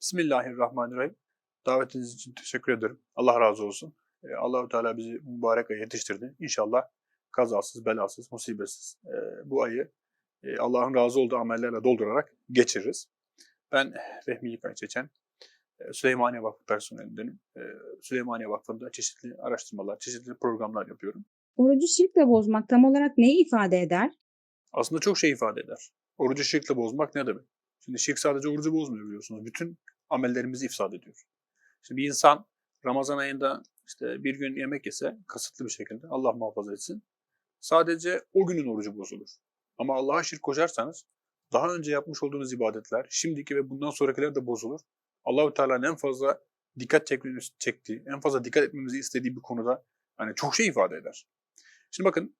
Bismillahirrahmanirrahim. Davetiniz için teşekkür ederim. Allah razı olsun. Ee, Allahu Teala bizi mübarek aya yetiştirdi. İnşallah kazasız, belasız, musibetsiz e, bu ayı e, Allah'ın razı olduğu amellerle doldurarak geçiririz. Ben Fehmi Yıkay Çeçen, e, Süleymaniye Vakfı personelindenim. E, Süleymaniye Vakfı'nda çeşitli araştırmalar, çeşitli programlar yapıyorum. Orucu şirkle bozmak tam olarak neyi ifade eder? Aslında çok şey ifade eder. Orucu şirkle bozmak ne demek? Şimdi şirk sadece orucu bozmuyor biliyorsunuz. Bütün amellerimizi ifsad ediyor. Şimdi bir insan Ramazan ayında işte bir gün yemek yese kasıtlı bir şekilde Allah muhafaza etsin. Sadece o günün orucu bozulur. Ama Allah'a şirk koşarsanız daha önce yapmış olduğunuz ibadetler, şimdiki ve bundan sonrakiler de bozulur. Allahu Teala'nın en fazla dikkat çekmemizi çektiği, en fazla dikkat etmemizi istediği bir konuda hani çok şey ifade eder. Şimdi bakın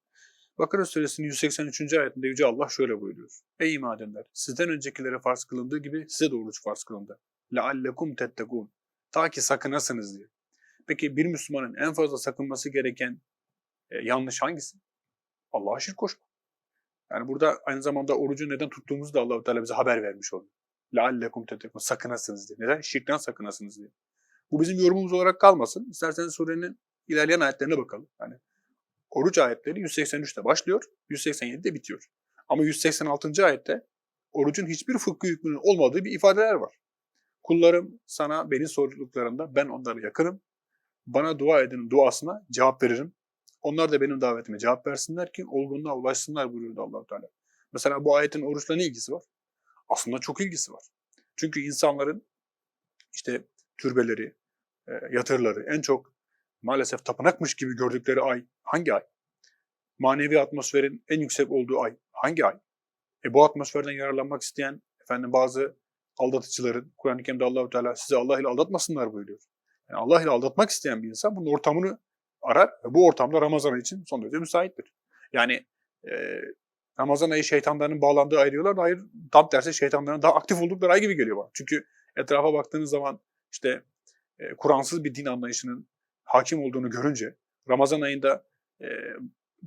Bakara suresinin 183. ayetinde Yüce Allah şöyle buyuruyor. Ey iman edenler! Sizden öncekilere farz kılındığı gibi size de oruç farz kılındı. لَعَلَّكُمْ تَتَّقُونَ Ta ki sakınasınız diye. Peki bir Müslümanın en fazla sakınması gereken e, yanlış hangisi? Allah'a şirk koşma. Yani burada aynı zamanda orucu neden tuttuğumuzu da Allah-u Teala bize haber vermiş oldu. لَعَلَّكُمْ تَتَّقُونَ Sakınasınız diye. Neden? Şirkten sakınasınız diye. Bu bizim yorumumuz olarak kalmasın. İsterseniz surenin ilerleyen ayetlerine bakalım. Yani oruç ayetleri 183'te başlıyor, 187'de bitiyor. Ama 186. ayette orucun hiçbir fıkhi hükmünün olmadığı bir ifadeler var. Kullarım sana beni sorduklarında ben onlara yakınım. Bana dua edenin duasına cevap veririm. Onlar da benim davetime cevap versinler ki olgunluğa ulaşsınlar buyuruyordu allah Teala. Mesela bu ayetin oruçla ne ilgisi var? Aslında çok ilgisi var. Çünkü insanların işte türbeleri, e, yatırları en çok maalesef tapınakmış gibi gördükleri ay hangi ay? Manevi atmosferin en yüksek olduğu ay hangi ay? E bu atmosferden yararlanmak isteyen efendim bazı aldatıcıların Kur'an-ı Kerim'de Allahu Teala sizi Allah ile aldatmasınlar buyuruyor. Yani Allah ile aldatmak isteyen bir insan bunun ortamını arar ve bu ortamda Ramazan için son derece müsaittir. Yani e, Ramazan ayı şeytanların bağlandığı ay diyorlar da hayır tam tersi şeytanların daha aktif oldukları ay gibi geliyor bana. Çünkü etrafa baktığınız zaman işte e, Kur'ansız bir din anlayışının hakim olduğunu görünce Ramazan ayında e,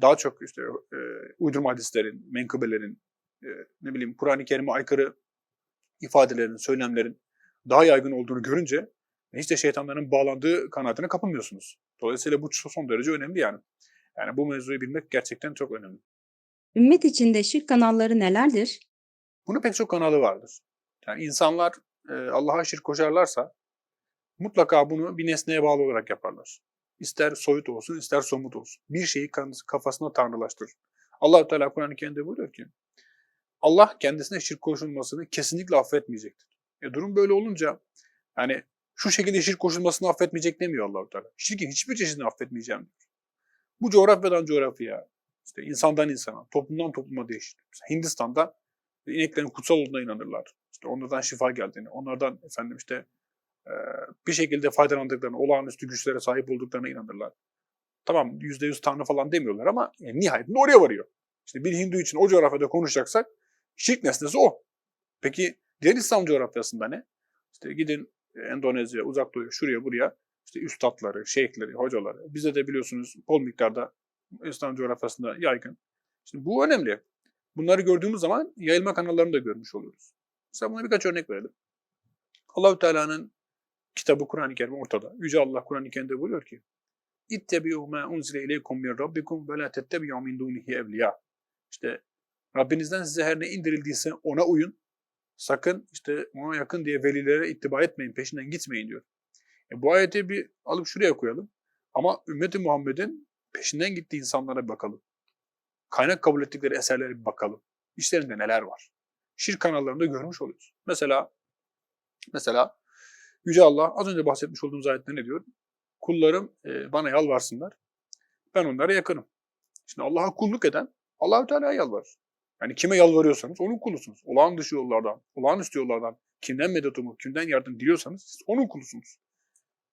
daha çok işte e, uydurma hadislerin, menkıbelerin, e, ne bileyim Kur'an-ı Kerim'e aykırı ifadelerin, söylemlerin daha yaygın olduğunu görünce hiç de şeytanların bağlandığı kanaatine kapılmıyorsunuz. Dolayısıyla bu son derece önemli yani. Yani bu mevzuyu bilmek gerçekten çok önemli. Ümmet içinde şirk kanalları nelerdir? Bunun pek çok kanalı vardır. Yani insanlar e, Allah'a şirk koşarlarsa mutlaka bunu bir nesneye bağlı olarak yaparlar. İster soyut olsun, ister somut olsun. Bir şeyi kafasına tanrılaştırır. allah Teala Kur'an-ı Kerim'de buyuruyor ki, Allah kendisine şirk koşulmasını kesinlikle affetmeyecektir. E durum böyle olunca, yani şu şekilde şirk koşulmasını affetmeyecek demiyor allah Teala. Şirkin hiçbir çeşidini affetmeyeceğim diyor. Bu coğrafyadan coğrafyaya, işte insandan insana, toplumdan topluma değişir. Mesela Hindistan'da ineklerin kutsal olduğuna inanırlar. İşte onlardan şifa geldiğini, onlardan efendim işte bir şekilde faydalandıklarına, olağanüstü güçlere sahip olduklarına inanırlar. Tamam yüzde yüz tanrı falan demiyorlar ama yani nihayetinde oraya varıyor. İşte bir Hindu için o coğrafyada konuşacaksak şirk nesnesi o. Peki diğer İslam coğrafyasında ne? İşte gidin Endonezya, Uzak Doğu, şuraya buraya işte üstadları, şeyhleri, hocaları. Bize de biliyorsunuz bol miktarda İslam coğrafyasında yaygın. Şimdi bu önemli. Bunları gördüğümüz zaman yayılma kanallarını da görmüş oluyoruz. Mesela buna birkaç örnek verelim. Allahü Teala'nın kitabı Kur'an-ı Kerim ortada. Yüce Allah Kur'an-ı Kerim'de buyuruyor ki ma unzile ileykum min rabbikum ve la tettebi'u min dunihi evliya. İşte Rabbinizden size her ne indirildiyse ona uyun. Sakın işte ona yakın diye velilere ittiba etmeyin, peşinden gitmeyin diyor. E bu ayeti bir alıp şuraya koyalım. Ama ümmeti Muhammed'in peşinden gittiği insanlara bakalım. Kaynak kabul ettikleri eserlere bir bakalım. İşlerinde neler var? Şirk kanallarında görmüş oluyoruz. Mesela mesela Yüce Allah az önce bahsetmiş olduğumuz ayette ne diyor? Kullarım e, bana yalvarsınlar. Ben onlara yakınım. Şimdi Allah'a kulluk eden Allahü Teala'ya yalvarır. Yani kime yalvarıyorsanız onun kulusunuz. Olağan dışı yollardan, olağanüstü yollardan kimden medet umut, kimden yardım diliyorsanız siz onun kulusunuz.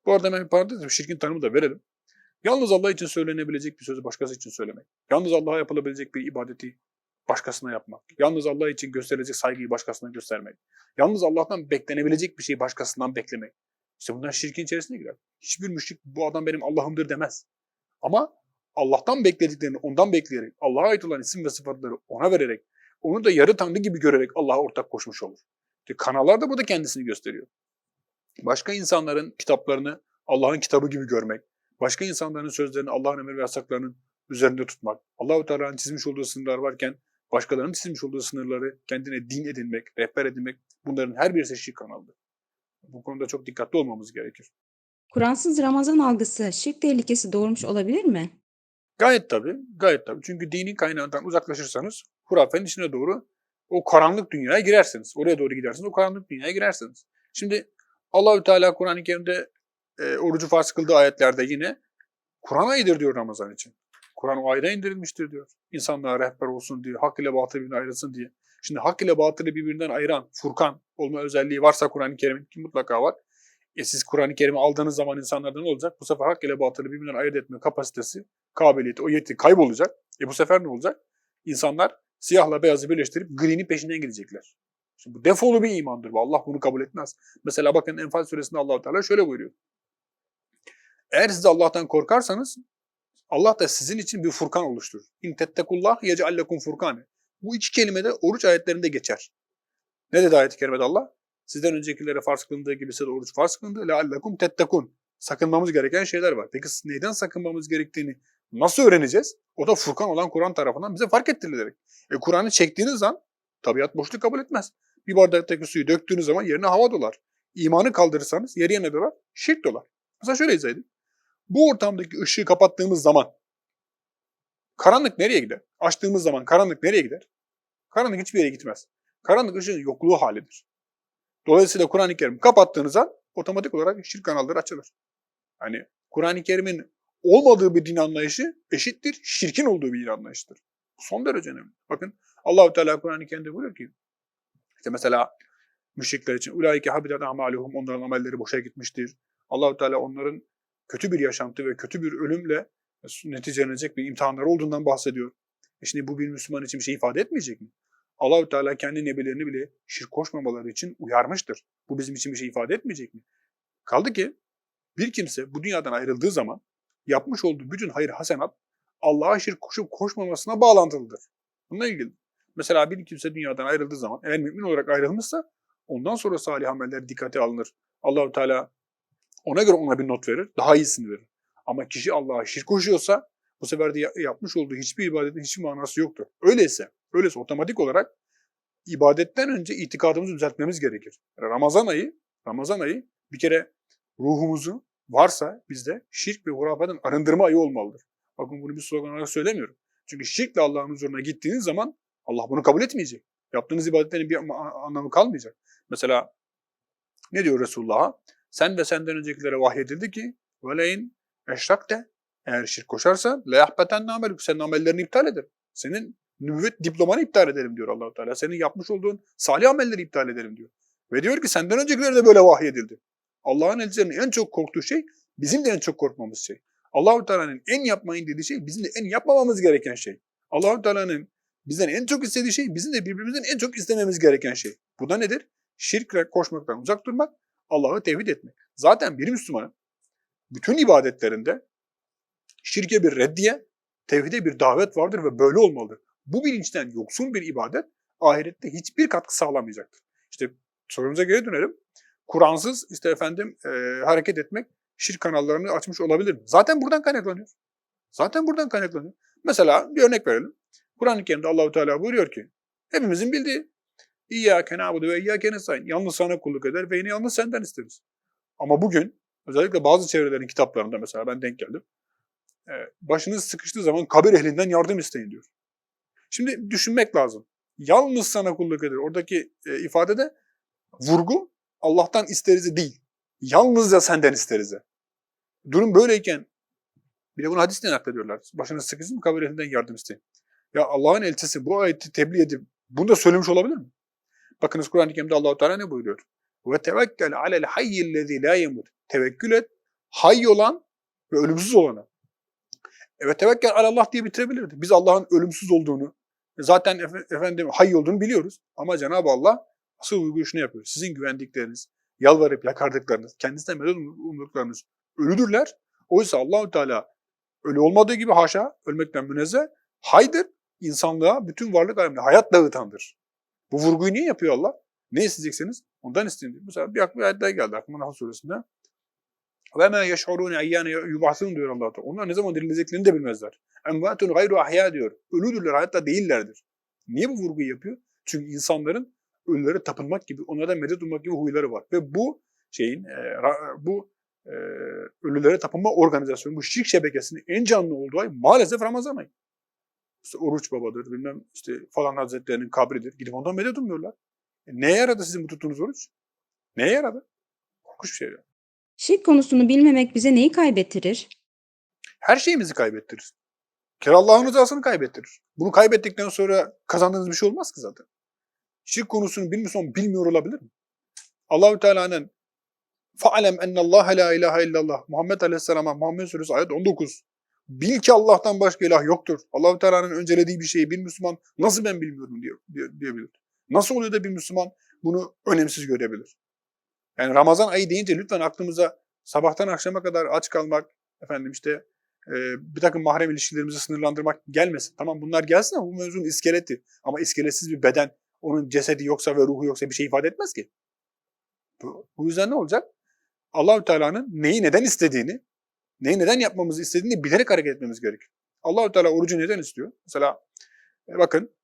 Bu arada ben parantez şirkin tanımı da verelim. Yalnız Allah için söylenebilecek bir sözü başkası için söylemek. Yalnız Allah'a yapılabilecek bir ibadeti başkasına yapmak. Yalnız Allah için gösterilecek saygıyı başkasına göstermek. Yalnız Allah'tan beklenebilecek bir şeyi başkasından beklemek. İşte bunlar şirkin içerisine girer. Hiçbir müşrik bu adam benim Allah'ımdır demez. Ama Allah'tan beklediklerini ondan bekleyerek, Allah'a ait olan isim ve sıfatları ona vererek, onu da yarı tanrı gibi görerek Allah'a ortak koşmuş olur. İşte kanallar da burada kendisini gösteriyor. başka insanların kitaplarını Allah'ın kitabı gibi görmek, başka insanların sözlerini Allah'ın emir ve yasaklarının üzerinde tutmak, Allahu Teala'nın çizmiş olduğu sınırlar varken başkalarının çizmiş olduğu sınırları kendine din edinmek, rehber edinmek bunların her birisi şirk kanalıdır. Bu konuda çok dikkatli olmamız gerekir. Kur'ansız Ramazan algısı şirk tehlikesi doğurmuş olabilir mi? Gayet tabii, gayet tabii. Çünkü dinin kaynağından uzaklaşırsanız hurafenin içine doğru o karanlık dünyaya girersiniz. Oraya doğru gidersiniz, o karanlık dünyaya girersiniz. Şimdi Allahü Teala Kur'an-ı Kerim'de e, orucu farz kıldığı ayetlerde yine Kur'an ayıdır diyor Ramazan için. Kur'an o ayda indirilmiştir diyor. İnsanlara rehber olsun diye, hak ile batıl birbirinden ayrılsın diye. Şimdi hak ile batılı birbirinden ayıran Furkan olma özelliği varsa Kur'an-ı Kerim'in ki mutlaka var. E siz Kur'an-ı Kerim'i aldığınız zaman insanlardan ne olacak? Bu sefer hak ile batılı birbirinden ayırt etme kapasitesi, kabiliyeti, o yeti kaybolacak. E bu sefer ne olacak? İnsanlar siyahla beyazı birleştirip green'in peşinden gidecekler. Şimdi bu defolu bir imandır bu. Allah bunu kabul etmez. Mesela bakın Enfal suresinde allah Teala şöyle buyuruyor. Eğer siz Allah'tan korkarsanız Allah da sizin için bir furkan oluşturur. İn tettekullah yeceallekum furkane. Bu iki kelime de oruç ayetlerinde geçer. Ne dedi ayet-i kerimede Allah? Sizden öncekilere farz kılındığı gibi size de oruç farz kılındı. Leallekum tettekun. Sakınmamız gereken şeyler var. Peki neyden sakınmamız gerektiğini nasıl öğreneceğiz? O da Furkan olan Kur'an tarafından bize fark ettirilerek. E Kur'an'ı çektiğiniz an tabiat boşluk kabul etmez. Bir bardaktaki suyu döktüğünüz zaman yerine hava dolar. İmanı kaldırırsanız yeri ne dolar? Şirk dolar. Mesela şöyle izah edeyim. Bu ortamdaki ışığı kapattığımız zaman karanlık nereye gider? Açtığımız zaman karanlık nereye gider? Karanlık hiçbir yere gitmez. Karanlık ışığın yokluğu halidir. Dolayısıyla Kur'an-ı Kerim kapattığınız an otomatik olarak şirk kanalları açılır. Yani Kur'an-ı Kerim'in olmadığı bir din anlayışı eşittir, şirkin olduğu bir din anlayışıdır. Son derece önemli. Bakın Allahu Teala Kur'an-ı Kerim'de buyuruyor ki işte mesela müşrikler için ulaike habitat amaluhum onların amelleri boşa gitmiştir. Allahu Teala onların kötü bir yaşantı ve kötü bir ölümle neticelenecek bir imtihanlar olduğundan bahsediyor. E şimdi bu bir Müslüman için bir şey ifade etmeyecek mi? Allahü Teala kendi nebilerini bile şirk koşmamaları için uyarmıştır. Bu bizim için bir şey ifade etmeyecek mi? Kaldı ki bir kimse bu dünyadan ayrıldığı zaman yapmış olduğu bütün hayır hasenat Allah'a şirk koşup koşmamasına bağlantılıdır. Bununla ilgili. Mesela bir kimse dünyadan ayrıldığı zaman eğer mümin olarak ayrılmışsa ondan sonra salih ameller dikkate alınır. Allahü Teala ona göre ona bir not verir, daha iyisini verir. Ama kişi Allah'a şirk koşuyorsa bu sefer de yapmış olduğu hiçbir ibadetin hiçbir manası yoktur. Öyleyse, öyleyse otomatik olarak ibadetten önce itikadımızı düzeltmemiz gerekir. Ramazan ayı, Ramazan ayı bir kere ruhumuzu varsa bizde şirk ve hurafadan arındırma ayı olmalıdır. Bakın bunu bir slogan olarak söylemiyorum. Çünkü şirkle Allah'ın huzuruna gittiğiniz zaman Allah bunu kabul etmeyecek. Yaptığınız ibadetlerin bir anlamı kalmayacak. Mesela ne diyor Resulullah'a? Sen ve senden öncekilere vahyedildi ki veleyin eşrakte eğer şirk koşarsan le yahbeten amelük senin amellerini iptal eder. Senin nübüvvet diplomanı iptal ederim diyor Allahu Teala. Senin yapmış olduğun salih amelleri iptal ederim diyor. Ve diyor ki senden öncekilere de böyle vahyedildi. Allah'ın elçilerinin en çok korktuğu şey bizim de en çok korkmamız şey. Allahu Teala'nın en yapmayın dediği şey bizim de en yapmamamız gereken şey. Allahu Teala'nın bizden en çok istediği şey bizim de birbirimizden en çok istememiz gereken şey. Bu da nedir? Şirkle koşmaktan uzak durmak, Allah'ı tevhid etmek. Zaten bir Müslümanın bütün ibadetlerinde şirke bir reddiye, tevhide bir davet vardır ve böyle olmalıdır. Bu bilinçten yoksun bir ibadet ahirette hiçbir katkı sağlamayacaktır. İşte sorumuza geri dönelim. Kur'ansız işte efendim e, hareket etmek şirk kanallarını açmış olabilir? Zaten buradan kaynaklanıyor. Zaten buradan kaynaklanıyor. Mesela bir örnek verelim. Kur'an-ı Kerim'de Allahu Teala buyuruyor ki hepimizin bildiği İyyâke nâbudu ve iyyâke nestaîn. Yalnız sana kulluk eder ve yine yalnız senden isteriz. Ama bugün özellikle bazı çevrelerin kitaplarında mesela ben denk geldim. E, başınız sıkıştığı zaman kabir ehlinden yardım isteyin diyor. Şimdi düşünmek lazım. Yalnız sana kulluk eder. Oradaki e, ifadede vurgu Allah'tan isterizi değil. Yalnızca senden isterizi. Durum böyleyken bir de bunu hadisten naklediyorlar. Başınız sıkıştı mı kabir ehlinden yardım isteyin. Ya Allah'ın elçisi bu ayeti tebliğ edip bunu da söylemiş olabilir mi? Bakınız Kur'an-ı Kerim'de Allah-u Teala ne buyuruyor? Ve tevekkel alel hayyillezî la yemut. Tevekkül et, hay olan ve ölümsüz olana. Evet tevekkel alallah diye bitirebilirdi. Biz Allah'ın ölümsüz olduğunu, zaten efendim hay olduğunu biliyoruz. Ama Cenab-ı Allah asıl uyguluşunu yapıyor. Sizin güvendikleriniz, yalvarıp yakardıklarınız, kendisinden medet umduklarınız ölüdürler. Oysa Allahü Teala ölü olmadığı gibi haşa ölmekten münezzeh haydır. insanlığa bütün varlık alemine hayat dağıtandır. Bu vurguyu niye yapıyor Allah? Ne isteyeceksiniz? Ondan isteyin diyor. Mesela bir aklıma ayet daha geldi aklıma Nahl suresinde. Ve ma yeş'urûne eyyâne yub'asûn diyor Allah Teala. Onlar ne zaman dirileceklerini de bilmezler. Envâtun gayru ahya diyor. Ölüdürler hayatta değillerdir. Niye bu vurguyu yapıyor? Çünkü insanların ölülere tapınmak gibi, onlara medet ummak gibi huyları var. Ve bu şeyin, e, bu e, ölülere tapınma organizasyonu, bu şirk şebekesinin en canlı olduğu ay maalesef Ramazan ayı. İşte Oruç Baba'dır, bilmem işte falan hazretlerinin kabridir. Gidip ondan medet umuyorlar. E, neye yaradı sizin bu tuttuğunuz oruç? Neye yaradı? Korkunç bir şey. yani. Şirk konusunu bilmemek bize neyi kaybettirir? Her şeyimizi kaybettirir. Kere Allah'ın rızasını kaybettirir. Bunu kaybettikten sonra kazandığınız bir şey olmaz ki zaten. Şirk konusunu bilmiyorsan bilmiyor olabilir mi? Allahü Teala'nın Fa'alem ennallâhe la ilahe illallah. Muhammed Aleyhisselam'a Muhammed Suresi ayet 19. Bil ki Allah'tan başka ilah yoktur. Allahü Teala'nın öncelediği bir şeyi bir Müslüman nasıl ben bilmiyorum diye, diye- diyebilir. Nasıl oluyor da bir Müslüman bunu önemsiz görebilir? Yani Ramazan ayı deyince lütfen aklımıza sabahtan akşama kadar aç kalmak, efendim işte e, bir takım mahrem ilişkilerimizi sınırlandırmak gelmesin. Tamam bunlar gelsin ama bu mevzunun iskeleti. Ama iskeletsiz bir beden, onun cesedi yoksa ve ruhu yoksa bir şey ifade etmez ki. Bu, bu yüzden ne olacak? Allahü Teala'nın neyi neden istediğini, neyi neden yapmamızı istediğini bilerek hareket etmemiz gerekir. Allahü Teala orucu neden istiyor? Mesela e, bakın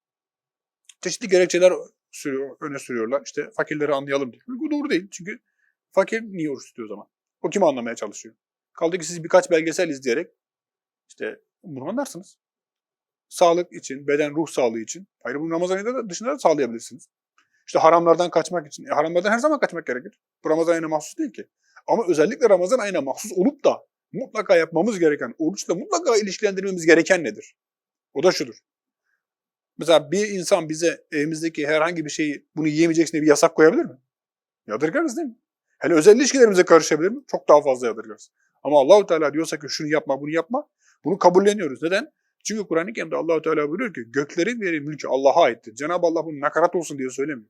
çeşitli gerekçeler sürüyor, öne sürüyorlar. İşte fakirleri anlayalım diye. Bu doğru değil. Çünkü fakir niye oruç tutuyor o zaman? O kimi anlamaya çalışıyor? Kaldı ki siz birkaç belgesel izleyerek işte bunu anlarsınız. Sağlık için, beden ruh sağlığı için. Hayır bunu Ramazan ayında da dışında da sağlayabilirsiniz. İşte haramlardan kaçmak için. E, haramlardan her zaman kaçmak gerekir. Bu Ramazan ayına mahsus değil ki. Ama özellikle Ramazan ayına mahsus olup da mutlaka yapmamız gereken, oruçla mutlaka ilişkilendirmemiz gereken nedir? O da şudur. Mesela bir insan bize evimizdeki herhangi bir şeyi bunu yiyemeyeceksin diye bir yasak koyabilir mi? Yadırgarız değil mi? Hele özel ilişkilerimize karışabilir mi? Çok daha fazla yadırgarız. Ama Allahu Teala diyorsa ki şunu yapma, bunu yapma. Bunu kabulleniyoruz. Neden? Çünkü Kur'an-ı Kerim'de Allahu Teala buyuruyor ki göklerin ve mülkü Allah'a aittir. Cenab-ı Allah bunu nakarat olsun diye söylemiyor.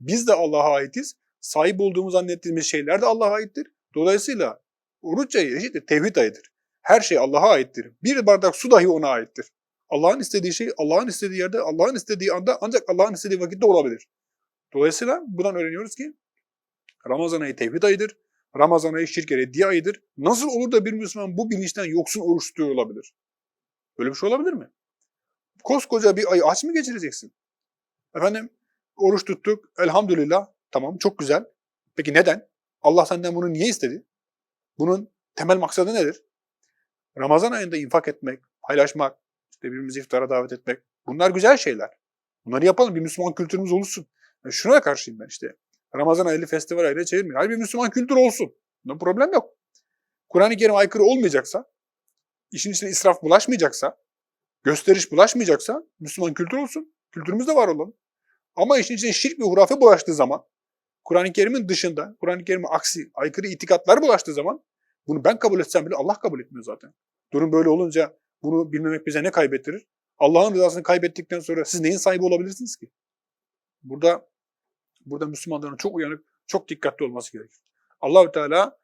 Biz de Allah'a aitiz. Sahip olduğumuz zannettiğimiz şeyler de Allah'a aittir. Dolayısıyla oruç ayı eşittir tevhid ayıdır. Her şey Allah'a aittir. Bir bardak su dahi ona aittir. Allah'ın istediği şey Allah'ın istediği yerde, Allah'ın istediği anda ancak Allah'ın istediği vakitte olabilir. Dolayısıyla buradan öğreniyoruz ki Ramazan ayı tevhid ayıdır. Ramazan ayı şirk reddiye ayıdır. Nasıl olur da bir Müslüman bu bilinçten yoksun oruç tutuyor olabilir? Böyle bir şey olabilir mi? Koskoca bir ayı aç mı geçireceksin? Efendim oruç tuttuk elhamdülillah tamam çok güzel. Peki neden? Allah senden bunu niye istedi? Bunun temel maksadı nedir? Ramazan ayında infak etmek, paylaşmak, işte birbirimizi iftara davet etmek. Bunlar güzel şeyler. Bunları yapalım. Bir Müslüman kültürümüz oluşsun. Yani şuna da karşıyım ben işte. Ramazan ayını festival ayına çevirmeyin. Hayır bir Müslüman kültürü olsun. Bunda problem yok. Kur'an-ı Kerim aykırı olmayacaksa, işin içine israf bulaşmayacaksa, gösteriş bulaşmayacaksa Müslüman kültür olsun. Kültürümüzde var olalım. Ama işin içine şirk ve hurafe bulaştığı zaman, Kur'an-ı Kerim'in dışında, Kur'an-ı Kerim'e aksi, aykırı itikatlar bulaştığı zaman bunu ben kabul etsem bile Allah kabul etmiyor zaten. Durum böyle olunca bunu bilmemek bize ne kaybettirir? Allah'ın rızasını kaybettikten sonra siz neyin sahibi olabilirsiniz ki? Burada burada Müslümanların çok uyanık, çok dikkatli olması gerekir. Allahü Teala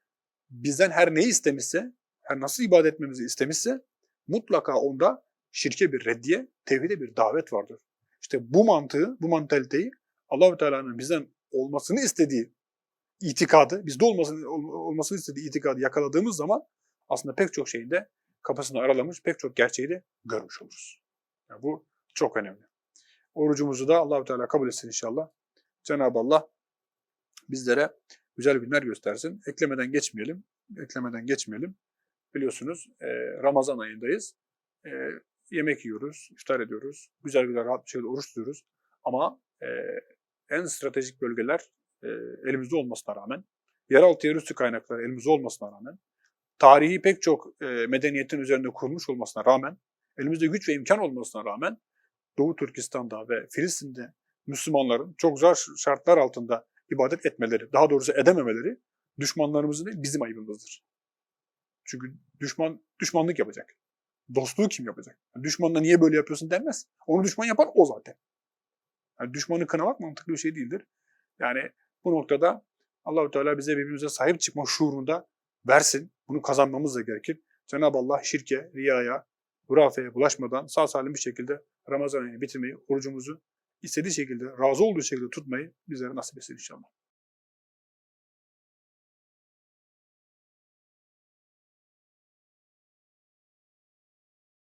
bizden her neyi istemişse, her nasıl ibadet etmemizi istemişse mutlaka onda şirke bir reddiye, tevhide bir davet vardır. İşte bu mantığı, bu mantaliteyi Allahü Teala'nın bizden olmasını istediği itikadı, bizde olmasını olmasını istediği itikadı yakaladığımız zaman aslında pek çok şeyin de kapısını aralamış, pek çok gerçeği de görmüş oluruz. Yani bu çok önemli. Orucumuzu da Allahü Teala kabul etsin inşallah. Cenab-ı Allah bizlere güzel günler göstersin. Eklemeden geçmeyelim. Eklemeden geçmeyelim. Biliyorsunuz e, Ramazan ayındayız. E, yemek yiyoruz, iftar ediyoruz. Güzel güzel rahat bir şekilde oruç tutuyoruz. Ama e, en stratejik bölgeler e, elimizde olmasına rağmen, yeraltı yerüstü kaynakları elimizde olmasına rağmen, tarihi pek çok e, medeniyetin üzerinde kurulmuş olmasına rağmen, elimizde güç ve imkan olmasına rağmen Doğu Türkistan'da ve Filistin'de Müslümanların çok zor şartlar altında ibadet etmeleri, daha doğrusu edememeleri düşmanlarımızın değil bizim ayıbımızdır. Çünkü düşman düşmanlık yapacak. Dostluğu kim yapacak? Düşmanla niye böyle yapıyorsun denmez. Onu düşman yapan o zaten. Yani düşmanı kınamak mantıklı bir şey değildir. Yani bu noktada Allahü Teala bize birbirimize sahip çıkma şuurunda versin. Bunu kazanmamız da gerekir. Cenab-ı Allah şirke, riyaya, hurafeye bulaşmadan sağ salim bir şekilde Ramazan ayını bitirmeyi, orucumuzu istediği şekilde, razı olduğu şekilde tutmayı bizlere nasip etsin inşallah.